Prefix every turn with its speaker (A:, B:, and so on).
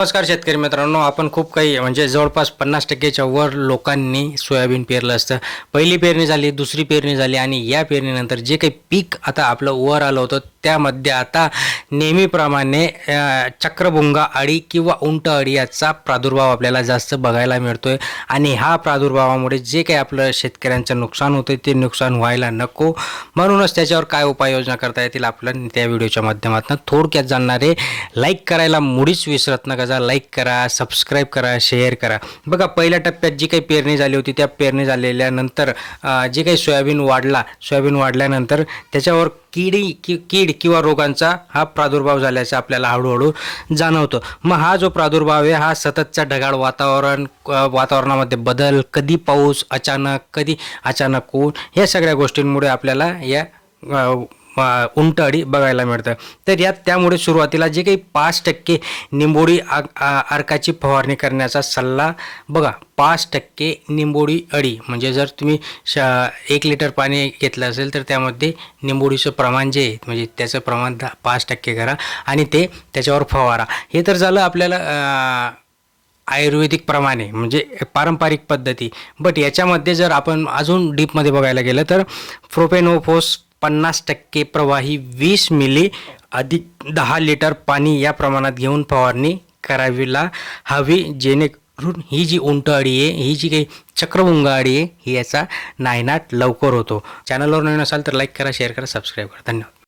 A: नमस्कार शेतकरी मित्रांनो आपण खूप काही म्हणजे जवळपास पन्नास टक्केच्या वर लोकांनी सोयाबीन पेरलं असतं. पहिली पेरणी झाली दुसरी पेरणी झाली आणि या पेरणीनंतर जे काही पीक आता आपलं वर आलं होतं त्यामध्ये आता नेहमीप्रमाणे चक्रभुंगा अळी किंवा उंट अळी याचा प्रादुर्भाव आपल्याला जास्त बघायला मिळतोय. आणि हा प्रादुर्भावामुळे जे काही आपलं शेतकऱ्यांचं नुकसान होतं ते नुकसान व्हायला नको. म्हणूनच त्याच्यावर काय उपाययोजना करता येतील आपल्या त्या व्हिडिओच्या माध्यमातून थोडक्यात जाणणारे. लाईक करायला मुळीच विसरत नका. माझा लाईक करा सबस्क्राईब करा शेअर करा. बघा पहिल्या टप्प्यात जी काही पेरणी झाली होती त्या पेरणी झालेल्यानंतर जे काही सोयाबीन वाढला सोयाबीन वाढल्यानंतर त्याच्यावर किडी कि कीड किंवा रोगांचा हा प्रादुर्भाव झाल्याचं आपल्याला हळूहळू जाणवतो. मग हा जो प्रादुर्भाव आहे हा सततचा ढगाळ वातावरण वातावरणामध्ये बदल कधी पाऊस अचानक कधी अचानक ऊन या सगळ्या गोष्टींमुळे आपल्याला या उंटअळी उंट अळी बघायला मिळतं. तर यात त्यामुळे सुरुवातीला जे काही पाच टक्के निंबोडी आ- अर्काची फवारणी करण्याचा सल्ला बघा. पाच टक्के निंबोडी अळी. म्हणजे जर तुम्ही श एक लिटर पाणी घेतलं असेल तर त्यामध्ये निंबोडीचं प्रमाण जे आहे म्हणजे त्याचं प्रमाण दहा पाच टक्के करा आणि ते त्याच्यावर फवारा. हे तर झालं आपल्याला अ, आयुर्वेदिक प्रमाणे म्हणजे पारंपरिक पद्धती. बट याच्यामध्ये जर आपण अजून डीपमध्ये बघायला गेलं तर प्रोपेनोफोस पन्नास टक्के प्रवाही वीस मिली अधिक दहा लिटर पाणी या प्रमाणात घेऊन फवारणी करावीला हवी जेणेकरून ही जी उंट अळी आहे ही जी काही चक्रभुंग अळी आहे ही याचा नायनाट लवकर होतो. चॅनलवर नवीन असाल तर लाईक करा शेअर करा सबस्क्राईब करा. धन्यवाद.